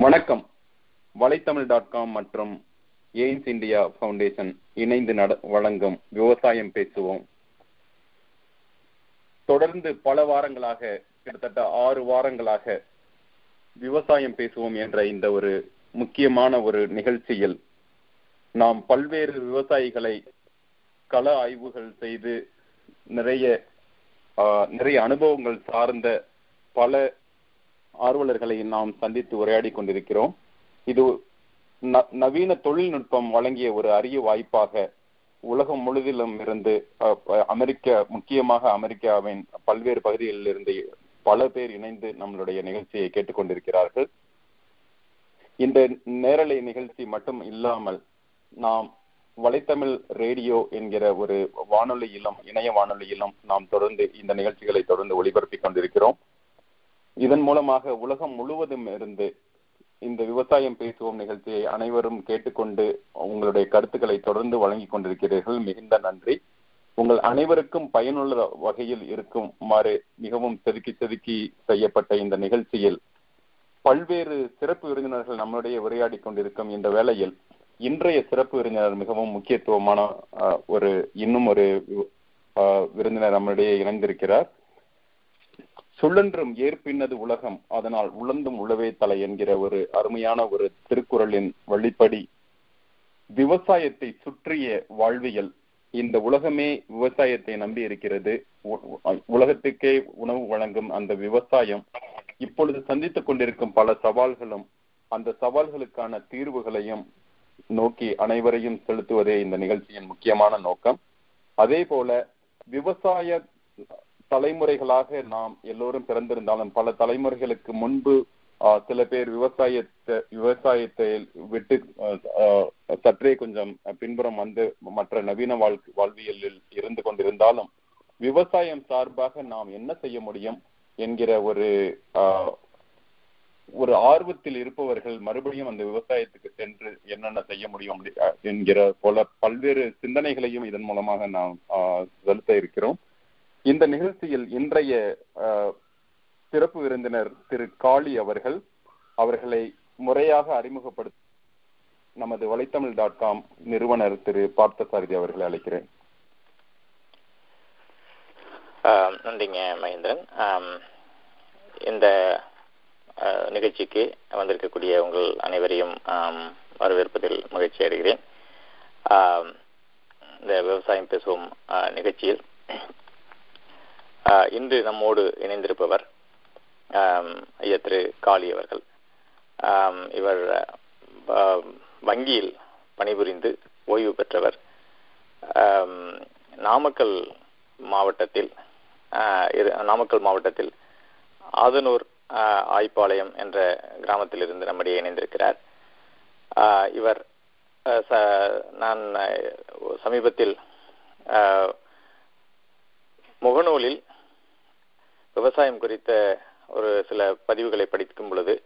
வணக்கம். வலைத்தமிழ் dot com மற்றும் AIMS India foundation இணைந்து நட வழங்கும் விவசாயம் பேசுவோம். தொடர்ந்து பல வாரங்களாக கிட்டத்தட்ட ஆறு வாரங்களாக விவசாயம் பேசுவோம் என்ற இந்த ஒரு முக்கியமான ஒரு நிகழ்ச்சியில் நாம் பல்வேறு விவசாயிகளை கள ஆய்வுகள் செய்து நிறைய ஆஹ், நிறைய அனுபவங்கள் சார்ந்த பல ஆர்வலர்களை நாம் சந்தித்து உரையாடி கொண்டிருக்கிறோம். இது ந- நவீன தொழில்நுட்பம் வழங்கிய ஒரு அரிய வாய்ப்பாக உலகம் முழுதிலும் இருந்து அமெரிக்க முக்கியமாக அமெரிக்காவின் பல்வேறு பகுதிகளில் இருந்து பல பேர் இணைந்து நம்மளுடைய நிகழ்ச்சியை கேட்டுக்கொண்டிருக்கிறார்கள். இந்த நேரலை நிகழ்ச்சி மட்டும் இல்லாமல் நாம் வலைத்தமிழ் ரேடியோ என்கிற ஒரு வானொலியிலும் இணைய வானொலியிலும் நாம் தொடர்ந்து இந்த நிகழ்ச்சிகளை தொடர்ந்து ஒளிபரப்பிக் கொண்டிருக்கிறோம். இதன் மூலமாக உலகம் முழுவதும் இருந்து இந்த விவசாயம் பேசுவோம் நிகழ்ச்சியை அனைவரும் கேட்டுக்கொண்டு உங்களுடைய கருத்துக்களை தொடர்ந்து வழங்கிக் கொண்டிருக்கிறீர்கள். மிகுந்த நன்றி. உங்கள் அனைவருக்கும் பயனுள்ள வகையில் இருக்குமாறு மிகவும் செதுக்கி செதுக்கி செய்யப்பட்ட இந்த நிகழ்ச்சியில் பல்வேறு சிறப்பு விருந்தினர்கள் நம்மளுடைய உரையாடி கொண்டிருக்கும் இந்த வேளையில் இன்றைய சிறப்பு விருந்தினர் மிகவும் முக்கியத்துவமான ஒரு இன்னும் ஒரு விருந்தினர் நம்மளுடைய இணைந்திருக்கிறார். சுழன்றும் ஏற்பின்னது உலகம். அதனால் உழந்தும் உழவே தலை என்கிற ஒரு அருமையான ஒரு திருக்குறளின் வழிப்படி விவசாயத்தை சுற்றிய வாழ்வியல் இந்த உலகமே விவசாயத்தை நம்பி இருக்கிறது. உலகத்துக்கே உணவு வழங்கும் அந்த விவசாயம் இப்பொழுது சந்தித்துக் கொண்டிருக்கும் பல சவால்களும் அந்த சவால்களுக்கான தீர்வுகளையும் நோக்கி அனைவரையும் செலுத்துவதே இந்த நிகழ்ச்சியின் முக்கியமான நோக்கம். அதே போல விவசாய தலைமுறைகளாக நாம் எல்லோரும் பிறந்திருந்தாலும் பல தலைமுறைகளுக்கு முன்பு ஆஹ், சில பேர் விவசாயத்தை விவசாயத்தை விட்டு ஆஹ், சற்றே கொஞ்சம் பின்புறம் வந்து மற்ற நவீன வாழ்க்கை வாழ்வியலில் இருந்து கொண்டிருந்தாலும் விவசாயம் சார்பாக நாம் என்ன செய்ய முடியும் என்கிற ஒரு ஆஹ், ஒரு ஆர்வத்தில் இருப்பவர்கள் மறுபடியும் அந்த விவசாயத்துக்கு சென்று என்னென்ன செய்ய முடியும் அப்படி- என்கிற போல பல்வேறு சிந்தனைகளையும் இதன் மூலமாக நாம் ஆஹ், செலுத்த இருக்கிறோம். இந்த நிகழ்ச்சியில் இன்றைய ஆஹ், சிறப்பு விருந்தினர் திரு காளி அவர்கள் அவர்களை முறையாக அறிமுகப்படுத்த நமது வலைத்தமிழ் டாட் காம் நிறுவனர் திரு பார்த்தசாரதி அவர்களை அழைக்கிறேன். நன்றிங்க மகேந்திரன். இந்த நிகழ்ச்சிக்கு வந்திருக்கக்கூடிய உங்கள் அனைவரையும் வரவேற்பதில் மகிழ்ச்சி அடைகிறேன். இந்த விவசாயம் பேசுவோம் நிகழ்ச்சியில். இன்று நம்மோடு இணைந்திருப்பவர் ஐயா திரு காளி அவர்கள். இவர் வங்கியில் பணிபுரிந்து ஓய்வு பெற்றவர். நாமக்கல் மாவட்டத்தில் நாமக்கல் மாவட்டத்தில் ஆதனூர் ஆய்ப்பாளையம் என்ற கிராமத்திலிருந்து நம்முடைய இணைந்திருக்கிறார். இவர் நான் சமீபத்தில் முகநூலில் விவசாயம் குறித்த ஒரு சில பதிவுகளை படிக்கும் பொழுது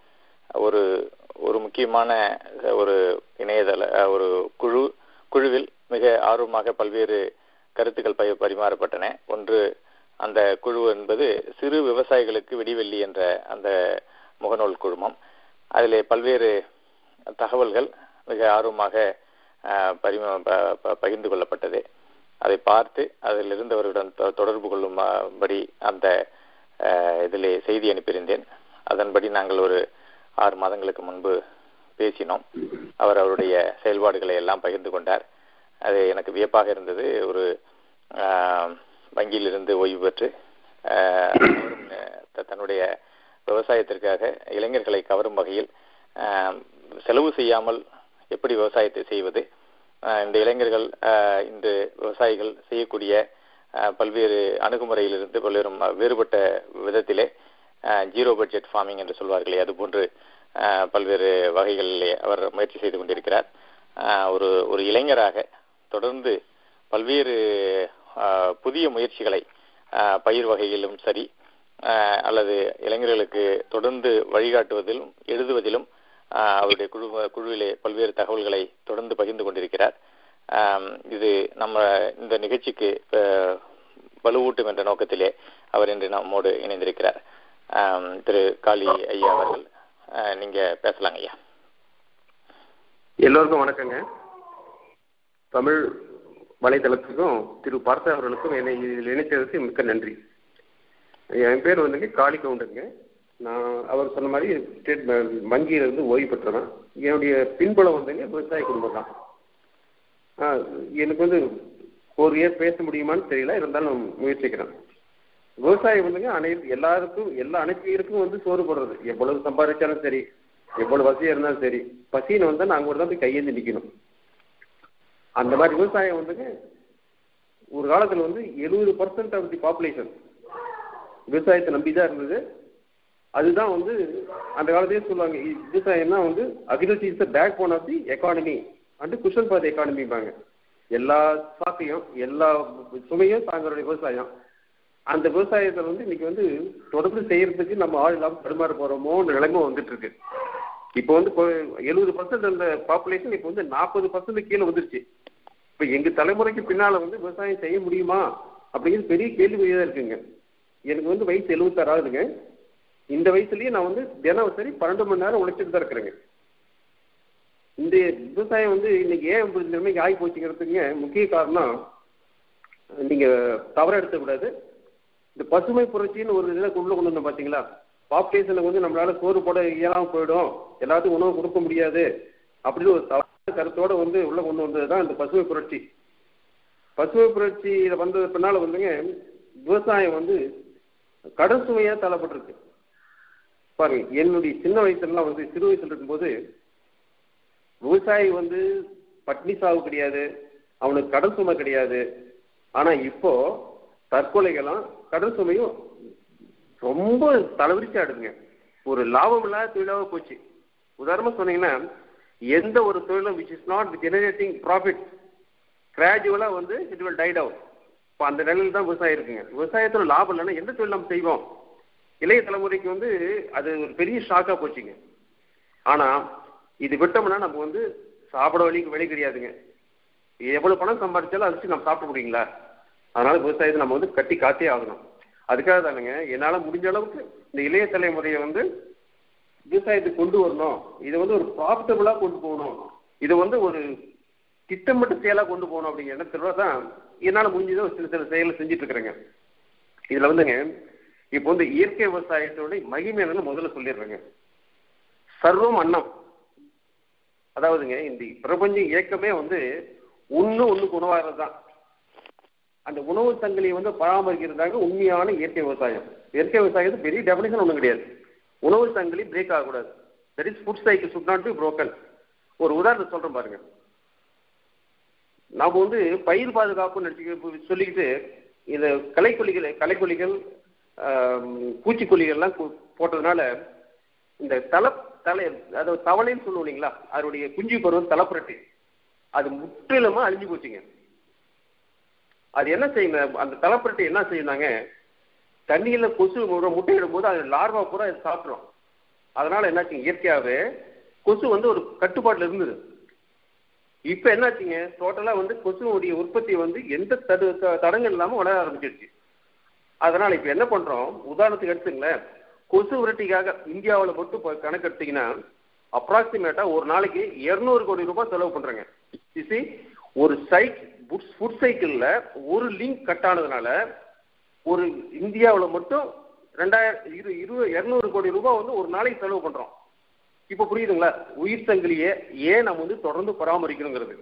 ஒரு ஒரு முக்கியமான ஒரு இணையதள ஒரு குழு குழுவில் மிக ஆர்வமாக பல்வேறு கருத்துக்கள் பய பரிமாறப்பட்டன. ஒன்று அந்த குழு என்பது சிறு விவசாயிகளுக்கு விடிவெள்ளி என்ற அந்த முகநூல் குழுமம். அதிலே பல்வேறு தகவல்கள் மிக ஆர்வமாக பரிமா பரிம ப- பகிர்ந்து கொள்ளப்பட்டது. அதை பார்த்து அதில் இருந்தவருடன் தொ- தொடர்பு கொள்ளும்படி அந்த இதில் செய்தி அனுப்பியிருந்தேன். அதன்படி நாங்கள் ஒரு ஆறு மாதங்களுக்கு முன்பு பேசினோம். அவர் அவருடைய செயல்பாடுகளை எல்லாம் பகிர்ந்து கொண்டார். அது எனக்கு வியப்பாக இருந்தது. ஒரு வங்கியிலிருந்து ஓய்வு பெற்று த- தன்னுடைய விவசாயத்திற்காக இளைஞர்களை கவரும் வகையில் செலவு செய்யாமல் எப்படி விவசாயத்தை செய்வது? இந்த இளைஞர்கள் இன்று விவசாயிகள் செய்யக்கூடிய பல்வேறு அணுகுமுறையிலிருந்து பல்வேறு வேறுபட்ட விதத்திலே ஜீரோ பட்ஜெட் ஃபார்மிங் என்று சொல்வார்களே அதுபோன்று போன்று பல்வேறு வகைகளிலே அவர் முயற்சி செய்து கொண்டிருக்கிறார். ஒரு ஒரு இளைஞராக தொடர்ந்து பல்வேறு புதிய முயற்சிகளை பயிர் வகையிலும் சரி அல்லது இளைஞர்களுக்கு தொடர்ந்து வழிகாட்டுவதிலும் எழுதுவதிலும் அவருடைய குழு குழுவிலே பல்வேறு தகவல்களை தொடர்ந்து பகிர்ந்து கொண்டிருக்கிறார். இது நம்ம இந்த நிகழ்ச்சிக்கு வலுவூட்டும் என்ற நோக்கத்திலே அவர் இன்று நம்மோடு இணைந்திருக்கிறார். திரு காளி ஐயா அவர்கள் நீங்க பேசலாங்க ஐயா. எல்லோருக்கும் வணக்கங்க. தமிழ் வலைதளத்துக்கும் திரு பார்த்த அவர்களுக்கும் என்னை இதில் இணைத்ததற்கு மிக்க நன்றி. என் பேர் வந்துங்க காளி கவுண்டருங்க. நான் அவர் சொன்ன மாதிரி ஸ்டேட் வங்கியிலிருந்து ஓய்வு பெற்றவன். என்னுடைய பின்புலம் வந்துங்க விவசாய குடும்பம் தான் எனக்கு வந்து ஒரு இயர் பேச முடியுமான்னு தெரியல. இருந்தாலும் முயற்சிக்கிறேன். விவசாயம் வந்துங்க அனைத்து எல்லாருக்கும் எல்லா அனைத்து வந்து சோறு போடுறது. எவ்வளவு சம்பாதிச்சாலும் சரி எவ்வளவு வசதியா இருந்தாலும் சரி பசின்னு வந்தா நாங்க ஒரு தான் போய் கையேந்தி நிக்கணும். அந்த மாதிரி விவசாயம் வந்துங்க ஒரு காலத்துல வந்து எழுபது பர்சன்ட் ஆஃப் தி பாப்புலேஷன் விவசாயத்தை நம்பி தான் இருந்தது. அதுதான் வந்து அந்த காலத்திலே சொல்லுவாங்க விவசாயம்னா வந்து agriculture is the backbone of the economy and cushion both the எக்கானமிப்பாங்க எல்லா சாக்கையும் எல்லா சுமையும் தாங்களுடைய விவசாயம். அந்த விவசாயத்தை வந்து இன்னைக்கு வந்து தொடர்ந்து செய்யறதுக்கு நம்ம ஆள் இல்லாமல் தடுமாற போறோமோன்ற நிலைமை வந்துட்டு இருக்கு இப்போ வந்து எழுபது பர்சன்ட் அந்த பாப்புலேஷன் இப்போ வந்து நாற்பது பர்சன்ட் கீழே வந்துருச்சு. இப்போ எங்க தலைமுறைக்கு பின்னால வந்து விவசாயம் செய்ய முடியுமா அப்படிங்கிறது பெரிய கேள்விக்குறியா இருக்குங்க. எனக்கு வந்து வயசு எழுபத்தாறு ஆகுதுங்க இந்த வயசுலயே நான் வந்து தினம் சரி பன்னெண்டு மணி நேரம் உழைச்சிட்டு தான் இருக்கிறேங்க. இந்த விவசாயம் வந்து இன்னைக்கு ஏன் இப்படி நிலைமைக்கு ஆகி போச்சுங்கிறதுக்கு முக்கிய காரணம் நீங்க தவற எடுத்துக்கூடாது இந்த பசுமை புரட்சின்னு ஒரு இதில் உள்ள கொண்டு வந்தோம் பாத்தீங்களா? பாப்புலேஷனுக்கு வந்து நம்மளால சோறு போட இயலாம போயிடும். எல்லாத்துக்கும் உணவு கொடுக்க முடியாது. அப்படின்னு ஒரு தவறான கருத்தோட வந்து உள்ள கொண்டு வந்தது தான் இந்த பசுமை புரட்சி. பசுமை புரட்சியில் வந்தது பின்னால வந்துங்க விவசாயம் வந்து கடன் சுமையா தள்ளப்பட்டிருக்கு. பாருங்க என்னுடைய சின்ன வயசுலலாம் வந்து சிறு வயசுல இருக்கும்போது விவசாயி வந்து பட்னி சாவு கிடையாது அவனுக்கு கடன் சுமை கிடையாது. ஆனா இப்போ தற்கொலைகளும் கடன் சுமையும் ரொம்ப தலைவிரிச்சு ஆடுதுங்க ஒரு லாபம் இல்லாத தொழிலாக போச்சு. உதாரணமா சொன்னீங்கன்னா எந்த ஒரு தொழிலும் which is not generating profit கிராஜுவலா வந்து இட் வில் டைட் அவுட் இப்போ அந்த நிலையில் தான் விவசாயம் இருக்குங்க. விவசாயத்தில் லாபம் இல்லைன்னா எந்த தொழில் நம்ம செய்வோம்? இளைய தலைமுறைக்கு வந்து அது ஒரு பெரிய ஷாக்காக போச்சுங்க. ஆனால் இது விட்டோம்னா நம்ம வந்து சாப்பிட வழிக்கு வழி கிடையாதுங்க. எவ்வளவு பணம் சம்பாதிச்சாலும் அழிச்சு நம்ம சாப்பிட முடியுங்களா? அதனால விவசாயத்தை நம்ம வந்து கட்டி காத்தே ஆகணும். அதுக்காக தானுங்க என்னால முடிஞ்ச அளவுக்கு இந்த இளைய தலைமுறையை வந்து விவசாயத்தை கொண்டு வரணும். இதை வந்து ஒரு ப்ராஃபிட்டபுளா கொண்டு போகணும். இதை வந்து ஒரு திட்டமிட்டு செயலா கொண்டு போகணும் அப்படிங்கிற எண்ணத்துல தான் என்னால முடிஞ்சதை ஒரு சில சில செயலை செஞ்சுட்டு இருக்கிறேங்க இதுல வந்துங்க இப்போ வந்து இயற்கை விவசாயத்தோட மகிமை என்னன்னு முதல்ல சொல்லிடுறேங்க. சர்வம் அன்னம். அதாவதுங்க இந்த பிரபஞ்ச இயக்கமே வந்து ஒன்று ஒன்றுக்கு உணவாகிறது தான் அந்த உணவு சங்கிலியை வந்து பராமரிக்கிறதாக உண்மையான இயற்கை விவசாயம். இயற்கை விவசாயத்து பெரிய டெபினேஷன் ஒன்றும் கிடையாது. உணவு சங்கிலி பிரேக் ஆகக்கூடாது. That is food cycle should not be broken ஒரு உதாரணத்தை சொல்கிறேன் பாருங்க. நாம் வந்து பயிர் பாதுகாப்புன்னு நினச்சி சொல்லிக்கிட்டு இந்த கலைக்கொல்லிகளை கலைக்கொல்லிகள் பூச்சிக்கொல்லிகள்லாம் போட்டதுனால இந்த தலை தலை அது தவளைன்னு சொல்லுவோம் இல்லைங்களா? அதனுடைய குஞ்சு பருவம் தலைப்புரட்டு. அது முற்றிலுமா அழிஞ்சு போச்சுங்க. அது என்ன செய்யுங்க? அந்த தலைப்புரட்டு என்ன செய்யுனாங்க? தண்ணியில கொசு முட்டையிடும் போது அது லார்வா பூரா அது சாப்பிடும் அதனால என்னாச்சுங்க? இயற்கையாகவே கொசு வந்து ஒரு கட்டுப்பாட்டில் இருந்தது. இப்போ என்னாச்சுங்க? டோட்டலாக வந்து கொசுவுடைய உற்பத்தி வந்து எந்த தடு த- தடங்கள் இல்லாமல் வளர ஆரம்பிச்சிருச்சு. அதனால் இப்போ என்ன பண்ணுறோம் உதாரணத்துக்கு எடுத்துங்களேன். கொசு விரட்டிக்காக இந்தியாவில் மட்டும் இப்போ கணக்கு எடுத்தீங்கன்னா அப்ராக்சிமேட்டா ஒரு நாளைக்கு 200 கோடி ரூபாய் செலவு பண்றாங்க. See, ஒரு சைட் ஃபுட் சைக்கிளில் ஒரு லிங்க் கட் ஆனதுனால ஒரு இந்தியாவில் மட்டும் ரெண்டாயிரம் இரு இரு இரநூறு கோடி ரூபாய் வந்து ஒரு நாளைக்கு செலவு பண்ணுறோம் இப்போ புரியுதுங்களா? உயிர் சங்கிலியை ஏன் நம்ம வந்து தொடர்ந்து பராமரிக்கணுங்கிறது?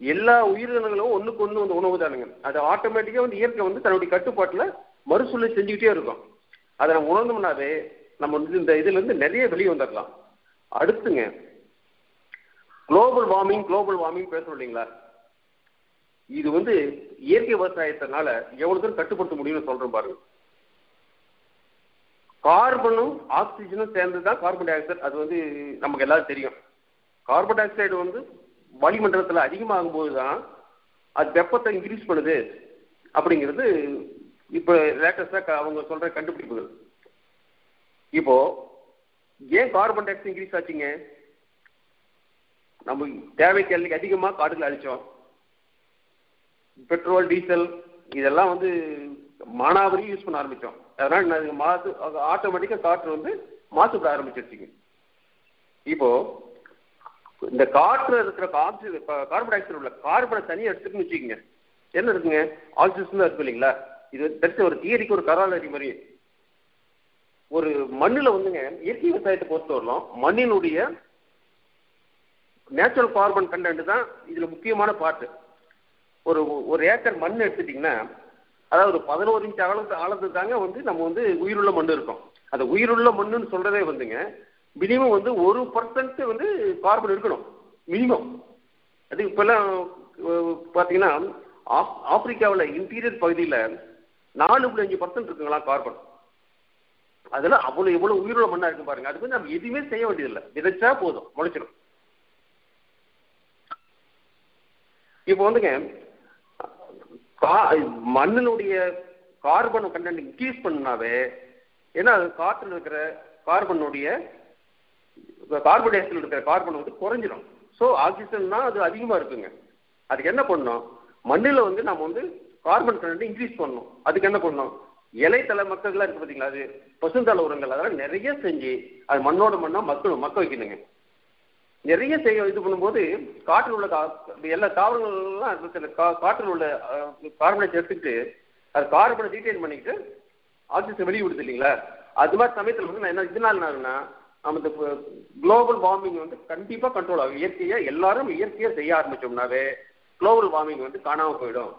எல்லா உயிரினங்களும் ஒன்றுக்கு ஒன்று வந்து உணவு தானுங்க அது ஆட்டோமேட்டிக்காக வந்து இயற்கை வந்து தன்னுடைய கட்டுப்பாட்டில் மறுசூழல் செஞ்சுக்கிட்டே இருக்கும். அதை நம்ம உணர்ந்தோம்னாவே நம்ம வந்து இந்த இதுலேருந்து நிறைய வெளியே வந்துடலாம் அடுத்துங்க குளோபல் வார்மிங் குளோபல் வார்மிங் பேசுறோம் இல்லைங்களா? இது வந்து இயற்கை விவசாயத்தினால எவ்வளவு தூரம் கட்டுப்படுத்த முடியும்னு சொல்றோம் பாருங்க. கார்பனும் ஆக்சிஜனும் சேர்ந்து தான் கார்பன் டை ஆக்சைடு அது வந்து நமக்கு எல்லாரும் தெரியும். கார்பன் டை ஆக்சைடு வந்து வளிமண்டலத்தில் அதிகமாகும் போது தான் அது வெப்பத்தை இன்க்ரீஸ் பண்ணுது அப்படிங்கிறது இப்போ லேட்டஸ்டாக அவங்க சொல்ற கண்டுபிடிப்புகள். இப்போ ஏன் கார்பன் டை ஆக்சைடு இன்க்ரீஸ் ஆச்சுங்க? நம்ம தேவைக்கு அல்ல- அதிகமா காடுகளை அழிச்சோம். பெட்ரோல் டீசல் இதெல்லாம் வந்து மானாவரி யூஸ் பண்ண ஆரம்பிச்சோம். அதனால மாசு ஆட்டோமேட்டிக்கா காற்று வந்து மாசுபட ஆரம்பிச்சிருச்சுங்க. இப்போ இந்த காற்றுல இருக்கிற ஆக்சி கார்பன் டை ஆக்சைடு உள்ள கார்பனை தனியாக எடுத்துக்கணும்னு வச்சுக்கோங்க. என்ன இருக்குங்க? ஆக்சிஜன் தான் இருக்கும் இல்லைங்களா? இது தெரிஞ்ச ஒரு தியரிக்கு ஒரு கராலரி மாதிரி. ஒரு மண்ணில் வந்துங்க இயற்கை விவசாயத்தை பொறுத்த வரலாம் மண்ணினுடைய நேச்சுரல் கார்பன் கண்டென்ட் தான் இதில் முக்கியமான பார்ட்டு ஒரு ஒரு ஏக்கர் மண் எடுத்துட்டிங்கன்னா அதாவது ஒரு பதினோரு இன்ச் ஆழத்து ஆழத்துக்கு தாங்க வந்து நம்ம வந்து உயிருள்ள மண் இருக்கும். அந்த உயிருள்ள மண்ணுன்னு சொல்கிறதே வந்துங்க மினிமம் வந்து ஒரு பர்சன்ட் வந்து கார்பன் இருக்கணும் மினிமம் அது இப்போல்லாம் பார்த்தீங்கன்னா ஆப் ஆப்பிரிக்காவில் இன்டீரியர் பகுதியில் நாலு புள்ளி அஞ்சு பர்சன்ட் இருக்குங்களா கார்பன் அதெல்லாம் அவ்வளோ எவ்வளோ உயிருள்ள மண்ணா இருக்கு பாருங்க. அதுக்கு வந்து நம்ம எதுவுமே செய்ய வேண்டியதில்லை. விதைச்சா போதும் முளைச்சிடும். இப்போ வந்துங்க கா- மண்ணினுடைய கார்பன் கண்டென்ட் இன்க்ரீஸ் பண்ணாவே ஏன்னா அது இருக்கிற கார்பனுடைய கார்பன் டை ஆக்சைடில் இருக்கிற கார்பன் வந்து குறைஞ்சிடும் ஸோ ஆக்சிஜன்னா அது அதிகமாக இருக்குங்க. அதுக்கு என்ன பண்ணோம் மண்ணில் வந்து நம்ம வந்து கார்பன் கண்டென்ட் இன்க்ரீஸ் பண்ணணும். அதுக்கு என்ன பண்ணணும்? இலைத்தலை மக்கள்லாம் இருக்கு பார்த்தீங்களா அது பசுந்தலை உரங்கள் அதெல்லாம் நிறைய செஞ்சு அது மண்ணோட மண்ணா மக்கள் மக்க வைக்கணுங்க நிறைய செய்ய இது பண்ணும்போது காற்றில் உள்ள கா- எல்லா தாவரங்கள்லாம் இருக்கிற கா- காற்றில் உள்ள கார்பனை எடுத்துக்கிட்டு அது கார்பனை டீடைன் பண்ணிக்கிட்டு ஆக்சிஜன் வெளியே விடுது இல்லைங்களா? அது மாதிரி சமயத்தில் வந்து நான் என்ன இதனால என்ன நம்ம இந்த குளோபல் வார்மிங் வந்து கண்டிப்பாக கண்ட்ரோல் ஆகும். இயற்கையாக எல்லாரும் இயற்கையாக செய்ய ஆரம்பிச்சோம்னாவே குளோபல் வார்மிங் வந்து காணாமல் போயிடும்.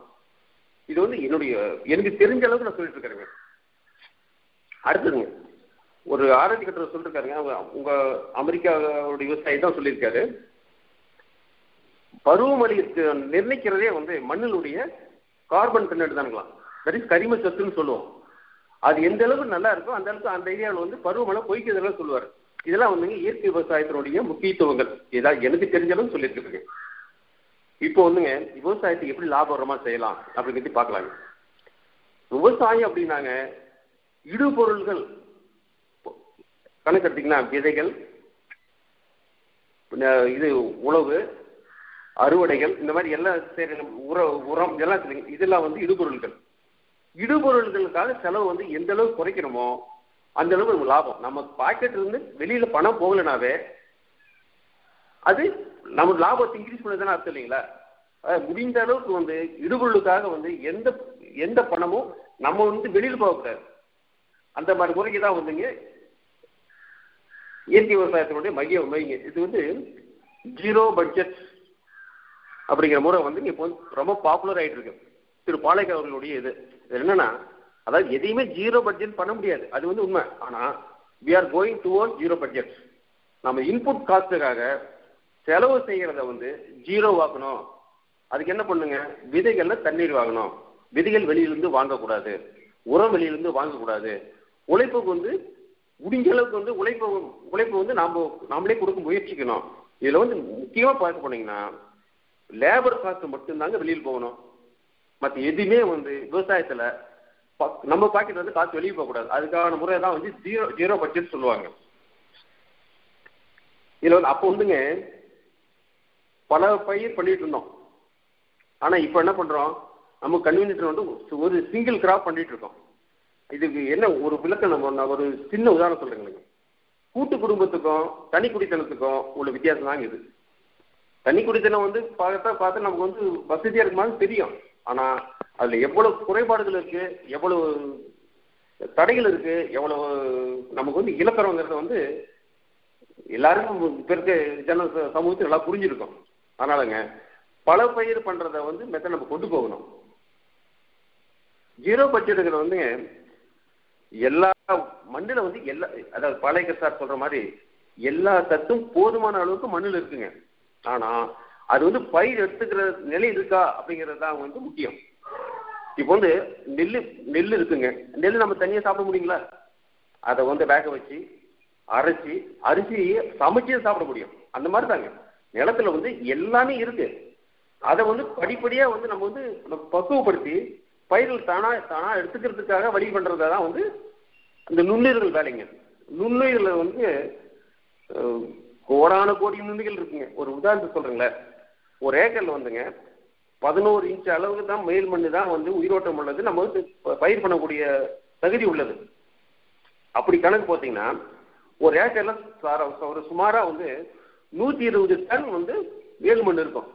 இது வந்து என்னுடைய எனக்கு தெரிஞ்ச அளவுக்கு நான் சொல்லிட்டு இருக்கிறேங்க. அடுத்ததுங்க ஒரு ஆராய்ச்சி கட்டுரை சொல்லிருக்காருங்க. அவங்க உங்க அமெரிக்காவுடைய விவசாயி தான் சொல்லியிருக்காரு. பருவமழை நிர்ணயிக்கிறதே வந்து மண்ணினுடைய கார்பன் கண்டென்ட் தானுங்களாம். தட் இஸ் கரிம சத்துன்னு சொல்லுவோம். அது எந்த அளவுக்கு நல்லா இருக்கோ அந்த அளவுக்கு அந்த ஏரியாவில் வந்து பருவமழை பொய்க்கிறதெல்லாம் சொல்லுவார். இதெல்லாம் வந்து இயற்கை விவசாயத்தினுடைய முக்கியத்துவங்கள். இதான் எனக்கு தெரிஞ்ச சொல்லிட்டு சொல்லியிருக்காங்க இப்போ வந்துங்க விவசாயத்தை எப்படி லாபகரமா செய்யலாம் அப்படிங்கிறது பார்க்கலாங்க. விவசாயம் அப்படின்னாங்க இடுபொருள்கள் கணக்கு எடுத்தீங்கன்னா விதைகள் இது உழவு அறுவடைகள் இந்த மாதிரி எல்லாம் சரி உர உரம் இதெல்லாம் இதெல்லாம் வந்து இடுபொருள்கள். இடுபொருள்களுக்காக செலவு வந்து எந்த அளவுக்கு குறைக்கிறோமோ அந்த அளவுக்கு லாபம். நம்ம பாக்கெட்ல இருந்து வெளியில பணம் போகலைனாவே அது நம்ம லாபத்தை இன்க்ரீஸ் பண்ணதுன்னு அர்த்தம் இல்லைங்களா? முடிந்த அளவுக்கு வந்து இடுபொருளுக்காக வந்து எந்த எந்த பணமும் நம்ம வந்து வெளியில் போகக்கூடாது அந்த மாதிரி முறைக்கு தான் வந்துங்க இயற்கை விவசாயத்தினுடைய மைய உண்மைங்க இது வந்து ஜீரோ பட்ஜெட் அப்படிங்கிற முறை வந்து இப்போ வந்து ரொம்ப பாப்புலர் ஆகிட்டு இருக்கு. திரு பாலைக்கர் அவர்களுடைய இது. இது என்னன்னா அதாவது எதையுமே ஜீரோ பட்ஜெட் பண்ண முடியாது. அது வந்து உண்மை. ஆனால் we are going toward zero budget நம்ம இன்புட் காஸ்ட்டுக்காக செலவு செய்யறத வந்து ஜீரோ ஆக்கணும் அதுக்கு என்ன பண்ணுங்க? விதைகள்ல தண்ணீர் வாங்கணும். விதைகள் வெளியிலிருந்து வாங்கக்கூடாது. உரம் வெளியிலிருந்து வாங்கக்கூடாது. உழைப்புக்கு வந்து முடிஞ்ச அளவுக்கு வந்து உழைப்பு உழைப்பு வந்து நாம நாமளே கொடுக்க முயற்சிக்கணும். இதுல வந்து முக்கியமா பார்க்க போனீங்கன்னா லேபர் காஸ்ட் மட்டும்தாங்க வெளியில் போகணும். மற்ற எதுவுமே வந்து விவசாயத்துல ப- நம்ம பாக்கெட் வந்து காசு வெளியே போகக்கூடாது. அதுக்கான முறை தான் வந்து ஜீரோ ஜீரோ பட்ஜெட் சொல்லுவாங்க. இதுல வந்து அப்போ வந்துங்க பல பயிர் பண்ணிட்டு இருந்தோம். ஆனா இப்போ என்ன பண்றோம்? நம்ம கன்வீனியன்ட் வந்து ஒரு சிங்கிள் கிராப் பண்ணிட்டு இருக்கோம். இதுக்கு என்ன ஒரு விளக்கம் நம்ம ஒரு சின்ன உதாரணம் சொல்றேங்க கூட்டு குடும்பத்துக்கும் தனி குடித்தனத்துக்கும் உள்ள வித்தியாசம் தாங்க இது. தனி குடித்தனம் வந்து பார்த்தா பார்த்தா நமக்கு வந்து வசதியா இருக்குமான்னு தெரியும். ஆனா அதுல எவ்வளவு குறைபாடுகள் இருக்கு எவ்வளவு தடைகள் இருக்கு எவ்வளவு நமக்கு வந்து இழக்கிறோங்கிறத வந்து எல்லாருக்கும் இப்ப இருக்க ஜன சமூகத்தில் நல்லா புரிஞ்சிருக்கோம். அதனாலங்க பல பயிர் பண்றத வந்து மெத்த நம்ம கொண்டு போகணும். ஜீரோ பட்ஜெட்டுங்கிறது வந்துங்க எல்லா மண்ணில் வந்து எல்லா அதாவது பழைய சார் சொல்ற மாதிரி எல்லா சத்தும் போதுமான அளவுக்கு மண்ணில் இருக்குங்க. ஆனா அது வந்து பயிர் எடுத்துக்கிற நிலை இருக்கா அப்படிங்கிறது தான் வந்து முக்கியம். இப்போ வந்து நெல் நெல் இருக்குங்க. நெல் நம்ம தனியாக சாப்பிட முடியுங்களா? அதை வந்து வேக வச்சு அரைச்சி அரிசி சமைச்சு சாப்பிட முடியும். அந்த மாதிரி தாங்க. நிலத்துல வந்து எல்லாமே இருக்கு. அதை வந்து படிப்படியா வந்து நம்ம வந்து நம்ம பக்குவப்படுத்தி பயிர்கள் தானா தானா எடுத்துக்கிறதுக்காக வழி பண்றதா தான் வந்து இந்த நுண்ணுயிர்கள் வேலைங்க. நுண்ணுயிரில் வந்து கோடான கோடி நுண்ணுகள் இருக்குங்க. ஒரு உதாரணத்துக்கு சொல்றேங்களேன் ஒரு ஏக்கர்ல வந்துங்க பதினோரு இன்ச் அளவுக்கு தான் மேல் மண்ணு தான் வந்து உயிரோட்டம் உள்ளது. நம்ம வந்து பயிர் பண்ணக்கூடிய தகுதி உள்ளது. அப்படி கணக்கு பார்த்தீங்கன்னா ஒரு ஏக்கர்ல சார- ஒரு சுமாரா வந்து நூத்தி இருபது டன் வந்து மேல்மண் இருக்கும்.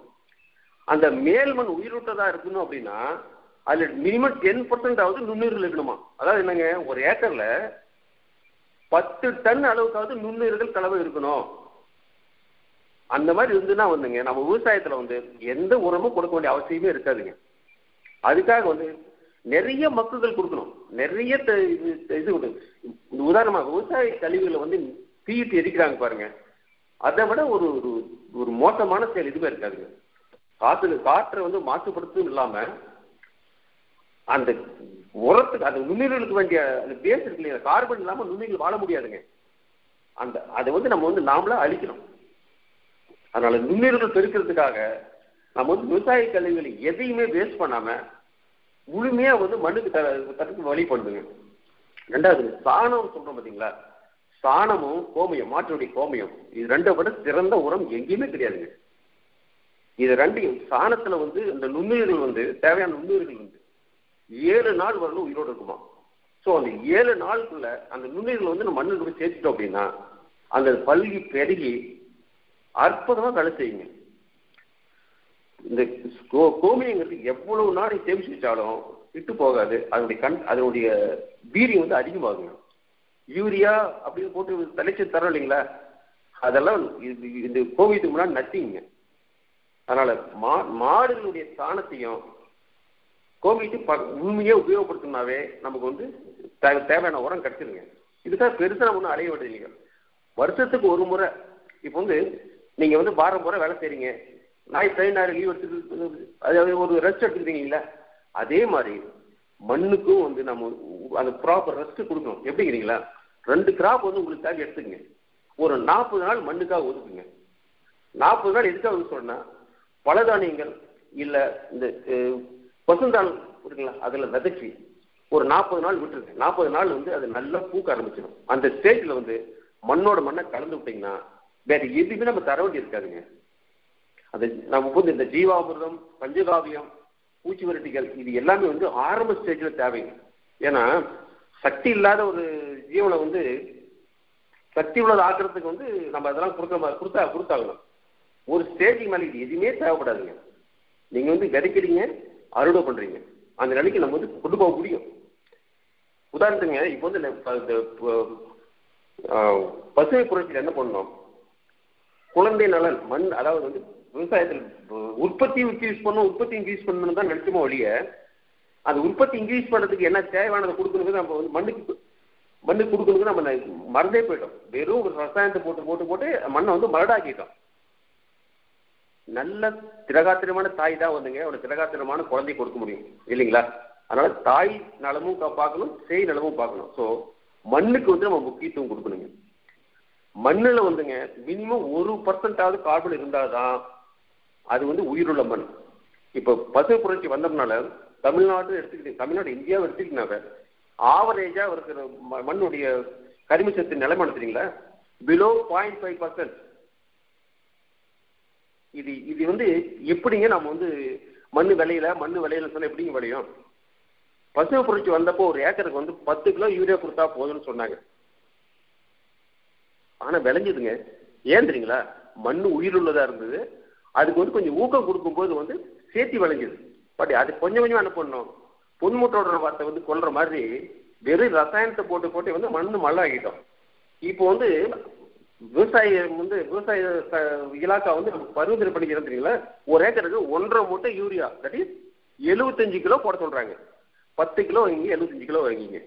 அந்த மேல்மண் உயிரூட்டதா இருக்கணும் அப்படின்னா அதுல மினிமம் டென் பர்சன்ட் ஆகுது நுண்ணுயிர்கள் இருக்கணுமா? அதாவது என்னங்க ஒரு ஏக்கர்ல பத்து டன் அளவுக்காவது நுண்ணுயிர்கள் கலவை இருக்கணும். அந்த மாதிரி இருந்துன்னா வந்துங்க நம்ம விவசாயத்துல வந்து எந்த உரமும் கொடுக்க வேண்டிய அவசியமே இருக்காதுங்க. அதுக்காக வந்து நிறைய மக்குகள் கொடுக்கணும். நிறைய இது இது கொடு- விவசாய கழிவுகளை வந்து தீயிட்டு எரிக்கிறாங்க பாருங்க. அதை விட ஒரு ஒரு ஒரு மோசமான செயல் எதுவுமே இருக்காதுங்க. காற்று காற்றை வந்து மாசுபடுத்தும் இல்லாம அந்த உரத்துக்கு அந்த நுண்ணுயிர்களுக்கு வேண்டிய அந்த பேஸ் இருக்கு இல்லையா? கார்பன் இல்லாம நுண்ணுயிர்கள் வாழ முடியாதுங்க. அந்த அதை வந்து நம்ம வந்து நாமளா அழிக்கணும். அதனால நுண்ணுயிர்கள் பெருக்கிறதுக்காக நம்ம வந்து விவசாய கழிவுகளை எதையுமே வேஸ்ட் பண்ணாம முழுமையா வந்து மண்ணுக்கு தர தரத்துக்கு வழி பண்ணுங்க. ரெண்டாவது சாணம் சொல்றோம் பாத்தீங்களா? சாணமும் கோமியம் மாட்டுடைய கோமியம். இது ரெண்டை விட சிறந்த உரம் எங்கேயுமே கிடையாதுங்க. இது ரெண்டையும் சாணத்துல வந்து இந்த நுண்ணுயிர்கள் வந்து தேவையான நுண்ணுயிர்கள் வந்து ஏழு நாள் வரலும் உயிரோடு இருக்குமா? ஸோ அந்த ஏழு நாளுக்குள்ள அந்த நுண்ணுயிர்கள் வந்து நம்ம மண்ணுக்கு போய் சேர்த்துட்டோம் அப்படின்னா அந்த பல்கி பெருகி அற்புதமா வேலை செய்யுங்க. இந்த கோ- கோமியங்கிறது எவ்வளவு நாளை சேமிச்சு வச்சாலும் விட்டு போகாது. அதனுடைய கண் அதனுடைய வீரியம் வந்து அதிகமாகுங்க. யூரியா அப்படின்னு போட்டு தலைச்சு தரோம் இல்லைங்களா? அதெல்லாம் இது- இந்த கோவியத்துக்கு முன்னாடி நட்டிங்க. அதனால மா மாடுகளுடைய சாணத்தையும் கோவிட்டு ப உண்மையே உபயோகப்படுத்தினாவே நமக்கு வந்து தேவையான உரம் கிடைச்சிருங்க. இதுக்காக பெருசாக நம்ம ஒன்றும் அலைய வேண்டியது இல்லைங்க. வருஷத்துக்கு ஒரு முறை இப்போ வந்து நீங்க வந்து வாரம் முறை வேலை செய்றீங்க. நாய் ட்ரெயின் நாள் லீவ் எடுத்துட்டு அதாவது ஒரு ரெஸ்ட் எடுத்துக்கிறீங்களா அதே மாதிரி மண்ணுக்கும் வந்து நம்ம அந்த ப்ராப்பர் ரெஸ்ட் கொடுக்கணும். எப்படிங்கிறீங்களா? ரெண்டு கிராப் வந்து உங்களுக்கு தேவை எடுத்துக்கங்க. ஒரு நாற்பது நாள் மண்ணுக்காக ஒதுக்குங்க. நாற்பது நாள் எதுக்காக ஒதுக்க சொன்னா பலதானியங்கள் இல்ல இந்த பசுந்தாள் இருக்குங்களா அதுல விதைச்சி ஒரு நாற்பது நாள் விட்டுருங்க. நாற்பது நாள் வந்து அது நல்லா பூக்க ஆரம்பிச்சிடும். அந்த ஸ்டேஜ்ல வந்து மண்ணோட மண்ணை கலந்து விட்டீங்கன்னா வேற எதுவுமே நம்ம தர வேண்டி இருக்காதுங்க அது நம்ம வந்து இந்த ஜீவாமிர்தம் பஞ்சகாவியம் பூச்சி விரட்டிகள் இது எல்லாமே வந்து ஆரம்ப ஸ்டேஜ்ல தேவைங்க. ஏன்னா சக்தி இல்லாத ஒரு ஜீவனை வந்து சக்தி உள்ளது ஆக்குறதுக்கு வந்து நம்ம அதெல்லாம் கொடுக்க மா- கொடுத்தா கொடுத்தாகணும். ஒரு ஸ்டேஜுக்கு மேலே இது எதுவுமே தேவைப்படாதுங்க. நீங்கள் வந்து விதைக்கிறீங்க அறுவடை பண்ணுறீங்க அந்த நிலைக்கு நம்ம வந்து கொண்டு போக முடியும். உதாரணத்துங்க இப்போ வந்து இந்த பசுமை புரட்சியில் என்ன பண்ணோம்? குழந்தை நலன் மண் அதாவது வந்து விவசாயத்தில் உற்பத்தியும் உற்பத்தி இன்க்ரீஸ் பண்ணணும் உற்பத்தியும் இன்க்ரீஸ் பண்ணணும் தான் நினைச்சுமோ ஒழிய அது உற்பத்தி இன்க்ரீஸ் பண்ணுறதுக்கு என்ன தேவையானதை கொடுக்கணுங்கிறது நம்ம வந்து மண்ணுக்கு மண்ணுக்கு கொடுக்கணுங்கிறது நம்ம மறந்தே போயிட்டோம். வெறும் ஒரு ரசாயனத்தை போட்டு போட்டு போட்டு மண்ணை வந்து மரடாக்கிட்டோம். நல்ல திரகாத்திரமான தாய் தான் வந்துங்க. ஒரு திரகாத்திரமான குழந்தை கொடுக்க முடியும். இல்லைங்களா? அதனால தாய் நலமும் பார்க்கணும் செய் நலமும் பார்க்கணும். ஸோ மண்ணுக்கு வந்து நம்ம முக்கியத்துவம் கொடுக்கணுங்க. மண்ணில் வந்துங்க மினிமம் ஒரு பர்சன்டாவது கார்பன் இருந்தாதான் அது வந்து உயிருள்ள மண். இப்போ பசு புரட்சி வந்தோம்னால தமிழ்நாடு எடுத்துக்கிட்டீங்க தமிழ்நாடு இந்தியாவை எடுத்துக்கிட்டீங்கன்னா ஆவரேஜா இருக்கிற ம- மண்ணுடைய கரிமச்சத்து நிலைமை எடுத்துறீங்களா பிலோ பாயிண்ட் ஃபைவ் பர்சன்ட் இது இது வந்து எப்படிங்க நம்ம வந்து மண்ணு விளையில மண்ணு விளையல சொன்னா எப்படிங்க விளையும்? பசுமை புரட்சி வந்தப்போ ஒரு ஏக்கருக்கு வந்து பத்து கிலோ யூரியா கொடுத்தா போதும்னு சொன்னாங்க. ஆனா விளைஞ்சதுங்க. ஏன் தெரியுங்களா? உயிர் உயிருள்ளதா இருந்தது. அதுக்கு வந்து கொஞ்சம் ஊக்கம் கொடுக்கும்போது வந்து சேர்த்தி விளைஞ்சது. பட் அது கொஞ்சம் கொஞ்சம் என்ன பண்ணோம் பொன்முட்டோட வார்த்தை வந்து கொல்ற மாதிரி வெறும் ரசாயனத்தை போட்டு போட்டு வந்து மண்ணு மல்லாகிட்டோம். இப்போ வந்து விவசாயம் வந்து விவசாய இலாக்கா வந்து நமக்கு பரிந்துரை பண்ணிக்கிறோம் தெரியுங்களா? ஒரு ஏக்கருக்கு ஒன்றரை மூட்டை யூரியா தட் இஸ் எழுபத்தஞ்சு கிலோ போட சொல்றாங்க. பத்து கிலோ வாங்கிங்க எழுபத்தஞ்சு கிலோ வாங்கிங்க.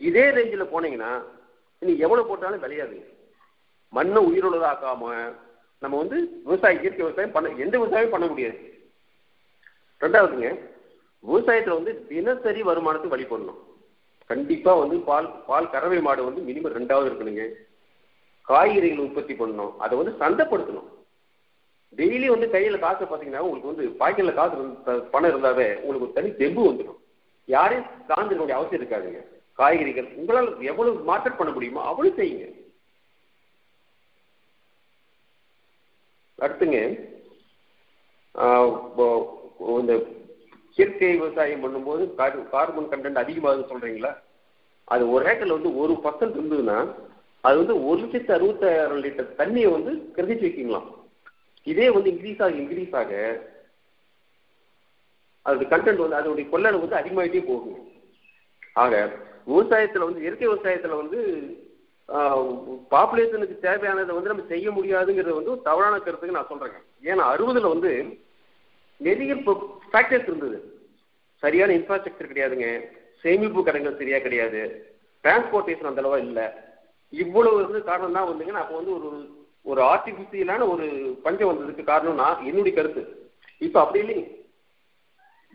இதே ரேஞ்சில் போனீங்கன்னா நீ எவ்வளோ போட்டாலும் விளையாது. மண்ணை உயிருள்ளதாக்காம நம்ம வந்து விவசாயம் இயற்கை விவசாயம் பண்ண எந்த விவசாயம் பண்ண முடியாது. ரெண்டாவதுங்க விவசாயத்துல வந்து தினசரி வருமானத்துக்கு வழி பண்ணணும். கண்டிப்பா வந்து பால் பால் கறவை மாடு வந்து மினிமம் ரெண்டாவது இருக்கணுங்க. காய்கறிகள் உற்பத்தி பண்ணணும். அதை வந்து சந்தைப்படுத்தணும். டெய்லி வந்து கையில காசு பார்த்தீங்கன்னா உங்களுக்கு வந்து பாக்கெட்ல காசு பணம் இருந்தாவே உங்களுக்கு ஒரு தனி தெம்பு வந்துடும். யாரையும் சார்ந்திருக்க வேண்டிய அவசியம் இருக்காதுங்க. காய்கறிகள் உங்களால் எவ்வளவு மார்க்கெட் பண்ண முடியுமோ அவ்வளவு செய்யுங்க. அடுத்துங்க இப்போ- இந்த இயற்கை விவசாயம் பண்ணும்போது கார்- கார்பன் கண்டென்ட் அதிகமாக சொல்றீங்களா? அது ஒரு ஏக்கர்ல வந்து ஒரு பர்சன்ட் இருந்ததுன்னா அது வந்து ஒரு லட்சத்து அறுபத்தாயிரம் லிட்டர் தண்ணியை வந்து கிரகிச்சு வைக்கலாம் இதே வந்து இன்க்ரீஸ் ஆக இன்க்ரீஸ் ஆக அது கண்டென்ட் வந்து அதோடைய கொள்ளளவு வந்து அதிகமாயிட்டே போகும் ஆக விவசாயத்துல வந்து இயற்கை விவசாயத்துல வந்து பாப்புலேஷனுக்கு தேவையானதை வந்து நம்ம செய்ய முடியாதுங்கிறது வந்து தவறான கருத்துக்கு நான் சொல்றேங்க. ஏன்னா அறுபதுல வந்து நிறைய ஃபேக்டர்ஸ் இருந்தது. சரியான இன்ஃப்ராஸ்ட்ரக்சர் கிடையாதுங்க. சேமிப்பு கடன்கள் சரியா கிடையாது. டிரான்ஸ்போர்ட்டேஷன் அந்த அளவா இல்லை. இவ்வளவு வந்து காரணம் தான் வந்துங்க அப்போ வந்து ஒரு ஒரு ஆர்டிபிஷியலான ஒரு பஞ்சம் வந்ததுக்கு காரணம்னா என்னுடைய கருத்து. இப்போ அப்படி இல்லைங்க.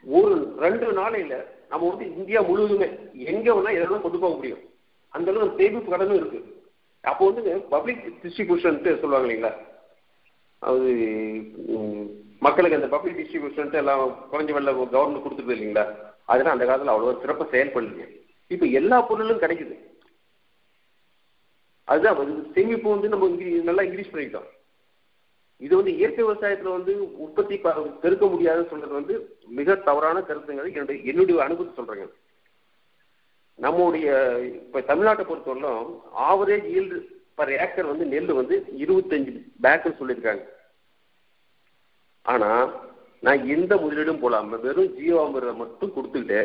ஒரு ரெண்டு நாளையில நம்ம வந்து இந்தியா முழுவதுமே எங்க வேணா எதெல்லாம் கொண்டு போக முடியும். அந்த அளவு சேமிப்பு கடனும் இருக்கு. அப்போ வந்து பப்ளிக் டிஸ்ட்ரிபியூஷன் சொல்லுவாங்க இல்லைங்களா? அது மக்களுக்கு அந்த பப்ளிக் டிஸ்ட்ரிபியூஷன் எல்லாம் குறைஞ்ச வெள்ள கவர்மெண்ட் கொடுத்துருது இல்லைங்களா? அதெல்லாம் அந்த காலத்தில் அவ்வளோ சிறப்பாக செயல்படுங்க இப்போ எல்லா பொருளும் கிடைக்குது. அதுதான் சேமிப்பு வந்து நம்ம நல்லா இன்க்ரீஸ் பண்ணிக்கிட்டோம். இது வந்து இயற்கை விவசாயத்துல வந்து உற்பத்தி பெருக்க முடியாதுன்னு சொல்றது வந்து மிக தவறான கருத்துங்கிறது என்னுடைய என்னுடைய அனுபவத்தை சொல்றேங்க. நம்முடைய இப்ப தமிழ்நாட்டை பொறுத்தவரையிலும் ஆவரேஜ் ஈல்டு பர் ஏக்கர் வந்து நெல் வந்து இருபத்தஞ்சு பேக்குன்னு சொல்லியிருக்காங்க. ஆனா நான் எந்த முதலீடும் போடாம வெறும் ஜீவாமிரதம் மட்டும் கொடுத்துக்கிட்டு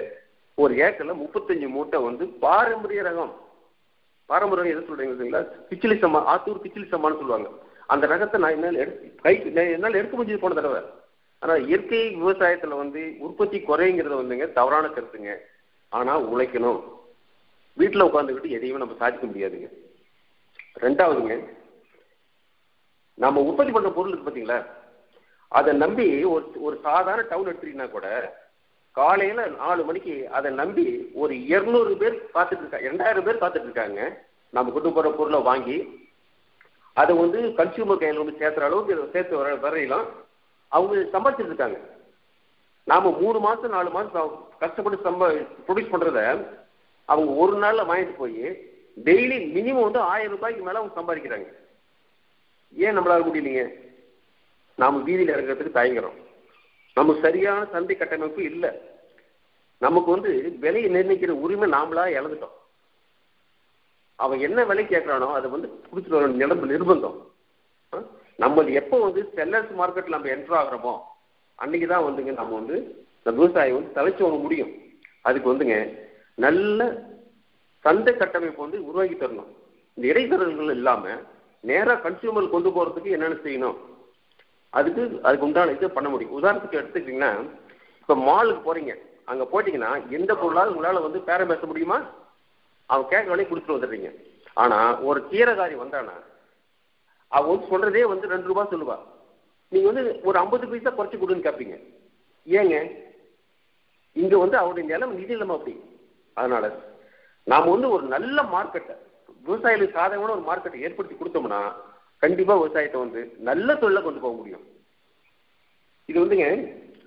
ஒரு ஏக்கர்ல முப்பத்தஞ்சு மூட்டை வந்து பாரம்பரிய ரகம். பாரம்பரிய எது சொல்றீங்க கிச்சிலி சம்மா ஆத்தூர் கிச்சிலி சம்மான்னு சொல்லுவாங்க. அந்த ரகத்தை நான் என்னால் எடுத்து கை என்னால் எடுக்க முடிஞ்சது போன தடவை. ஆனா இயற்கை விவசாயத்துல வந்து உற்பத்தி குறைங்கிறது வந்துங்க தவறான கருத்துங்க. ஆனா உழைக்கணும். வீட்டுல உட்காந்துக்கிட்டு எதையுமே நம்ம சாதிக்க முடியாதுங்க. ரெண்டாவதுங்க நம்ம உற்பத்தி பண்ற பொருள் இருக்கு பாத்தீங்களா? அதை நம்பி ஒரு ஒரு சாதாரண டவுன் எடுத்துட்டீங்கன்னா கூட காலையில நாலு மணிக்கு அதை நம்பி ஒரு இருநூறு பேர் பார்த்துட்டு இருக்காங்க ரெண்டாயிரம் பேர் பார்த்துட்டு இருக்காங்க நம்ம கொண்டு போற பொருளை வாங்கி அதை வந்து கன்சியூமர் கையில் வந்து சேர்த்துற அளவுக்கு சேர்த்து வர வரையிலும். அவங்க சம்பாதிச்சுட்டு இருக்காங்க நாம மூணு மாசம் நாலு மாசம் கஷ்டப்பட்டு சம்ப ப்ரொடியூஸ் பண்றத அவங்க ஒரு நாள்ல வாங்கிட்டு போய் டெய்லி மினிமம் வந்து ஆயிரம் ரூபாய்க்கு மேல அவங்க சம்பாதிக்கிறாங்க. ஏன் நம்மளால முடியலைங்க? நாம் வீதியில் இறங்குறதுக்கு தயங்குறோம். நமக்கு சரியான சந்தை கட்டமைப்பு இல்லை. நமக்கு வந்து விலையை நிர்ணயிக்கிற உரிமை நாமளா இழந்துட்டோம். அவன் என்ன விலை கேட்கறானோ அதை வந்து கொடுத்துட்டு வர நிலம் நிர்பந்தம். நம்ம எப்போ வந்து செல்லர்ஸ் மார்க்கெட்டில் நம்ம என்ட்ரு ஆகிறோமோ அன்னைக்கு தான் வந்துங்க நம்ம வந்து இந்த விவசாயம் வந்து தலைச்சு வாங்க முடியும். அதுக்கு வந்துங்க நல்ல சந்தை கட்டமைப்பு வந்து உருவாக்கி தரணும். இந்த இடைத்தரகர்கள் இல்லாமல் நேராக கன்சியூமர் கொண்டு போகிறதுக்கு என்னென்ன செய்யணும்? அதுக்கு அதுக்கு உண்டான இது பண்ண முடியும். உதாரணத்துக்கு எடுத்துக்கிட்டீங்கன்னா இப்போ மாலுக்கு போறீங்க. அங்க போயிட்டீங்கன்னா எந்த பொருளாவது உங்களால வந்து பேரம் பேச முடியுமா? அவன் கேட்க வேலையை கொடுத்துட்டு வந்துடுறீங்க. ஆனா ஒரு கீரைகாரி வந்தானா அவன் வந்து சொல்றதே வந்து ரெண்டு ரூபாய் சொல்லுவா. நீங்க வந்து ஒரு ஐம்பது பைசா குறைச்சி கொடுன்னு கேட்பீங்க ஏங்க? இங்க வந்து அவருடைய நிலம் நிதி இல்லாமல் அப்படி. அதனால நாம வந்து ஒரு நல்ல மார்க்கெட்டை விவசாயிகளுக்கு சாதகமான ஒரு மார்க்கெட்டை ஏற்படுத்தி கொடுத்தோம்னா கண்டிப்பா விவசாயத்தை வந்து நல்ல தொழில கொண்டு போக முடியும். இது வந்துங்க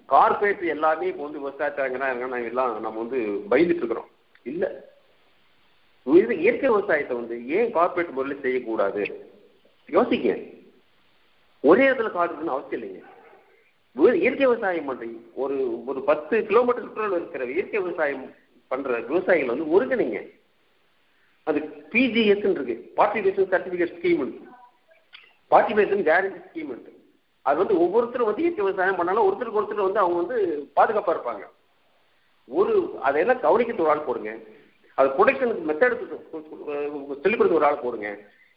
கார்பரேட் எல்லாமே இப்போ வந்து விவசாயத்தாங்கன்னா நாங்கள் எல்லாம் நம்ம வந்து பயந்துட்டு இருக்கிறோம். இல்ல. இயற்கை விவசாயத்தை வந்து ஏன் கார்பரேட் முறையில் செய்யக்கூடாது? யோசிக்க ஒரே இடத்துல காடுன்னு அவசியம் இல்லைங்க. இயற்கை விவசாயம் பண்றீங்க. ஒரு ஒரு பத்து கிலோமீட்டர் சுற்றுலா இருக்கிற இயற்கை விவசாயம் பண்ற விவசாயிகள் வந்து ஒருங்கிணைங்க. அது பிஜிஎஸ் இருக்கு. Participation certificate scheme participation guarantee scheme அது வந்து ஒவ்வொருத்தரும் வந்து இயற்கை விவசாயம் பண்ணாலும் ஒருத்தருக்கு ஒருத்தர் வந்து அவங்க வந்து பாதுகாப்பாக இருப்பாங்க. ஒரு அதையெல்லாம் கவனிக்கிறது ஒரு ஆள் போடுங்க. அது ப்ரொடக்ஷனுக்கு மெத்தட் சொல்லிக் கொடுக்க ஒரு ஆள் போடுங்க.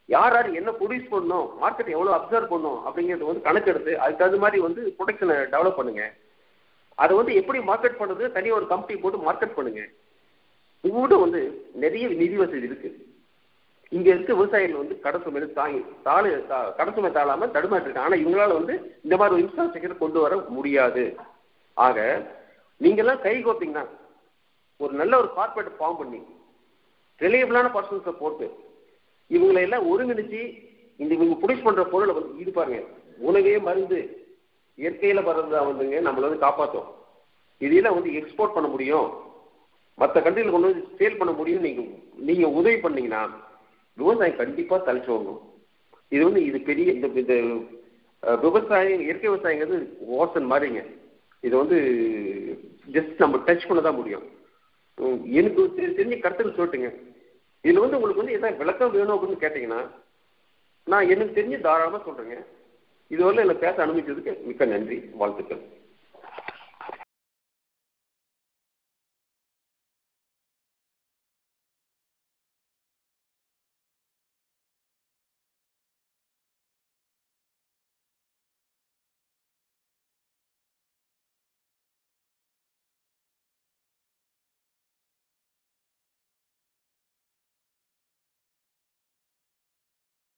யார் யார் என்ன ப்ரொடியூஸ் பண்ணணும் மார்க்கெட் எவ்வளோ அப்சர்வ் பண்ணும் அப்படிங்கிறது வந்து கணக்கெடுத்து அதுக்கு தகுந்த மாதிரி வந்து ப்ரொடக்ஷனை டெவலப் பண்ணுங்க. அதை வந்து எப்படி மார்க்கெட் பண்ணுறது தனியாக ஒரு கம்பெனி போட்டு மார்க்கெட் பண்ணுங்க. உங்கள்கிட்ட வந்து நிறைய நிதி வசதி இருக்குது இங்க இருக்க விவசாயிகள் வந்து கடன் சுமை தாங்கி தாழ கடன் சுமை தாழாம தடுமாற்றி ஆனா இவங்களால வந்து இந்த மாதிரி ஒரு இன்ஃப்ராஸ்ட்ரக்சர் கொண்டு வர முடியாது. ஆக நீங்க எல்லாம் கை கோத்தீங்கன்னா ஒரு நல்ல ஒரு கார்பரேட் ஃபார்ம் பண்ணி ரிலையபிளான பர்சன்ஸை போட்டு இவங்களை எல்லாம் ஒருங்கிணைச்சு இந்த இவங்க ப்ரொடியூஸ் பண்ற பொருளை வந்து இது பாருங்க உணவே மருந்து இயற்கையில வர்றதா வந்துங்க நம்மள வந்து காப்பாற்றும் இதெல்லாம் வந்து எக்ஸ்போர்ட் பண்ண முடியும். மற்ற கண்ட்ரியில் கொண்டு வந்து சேல் பண்ண முடியும் நீங்க நீங்க உதவி பண்ணீங்கன்னா விவசாயம் கண்டிப்பா தலைச்சு வரணும் இது வந்து இது பெரிய இந்த இந்த விவசாயம் இயற்கை விவசாயங்கிறது ஓசன் மாதிரிங்க. இது வந்து ஜஸ்ட் நம்ம டச் பண்ண தான் முடியும். எனக்கு தெரிஞ்ச கருத்துன்னு சொல்லிட்டுங்க. இதுல வந்து உங்களுக்கு வந்து எதாவது விளக்கம் வேணும் அப்படின்னு கேட்டீங்கன்னா நான் எனக்கு தெரிஞ்சு தாராளமா சொல்றேங்க. இதுவரை என்னை பேச அனுமதிச்சதுக்கு மிக்க நன்றி வாழ்த்துக்கள்.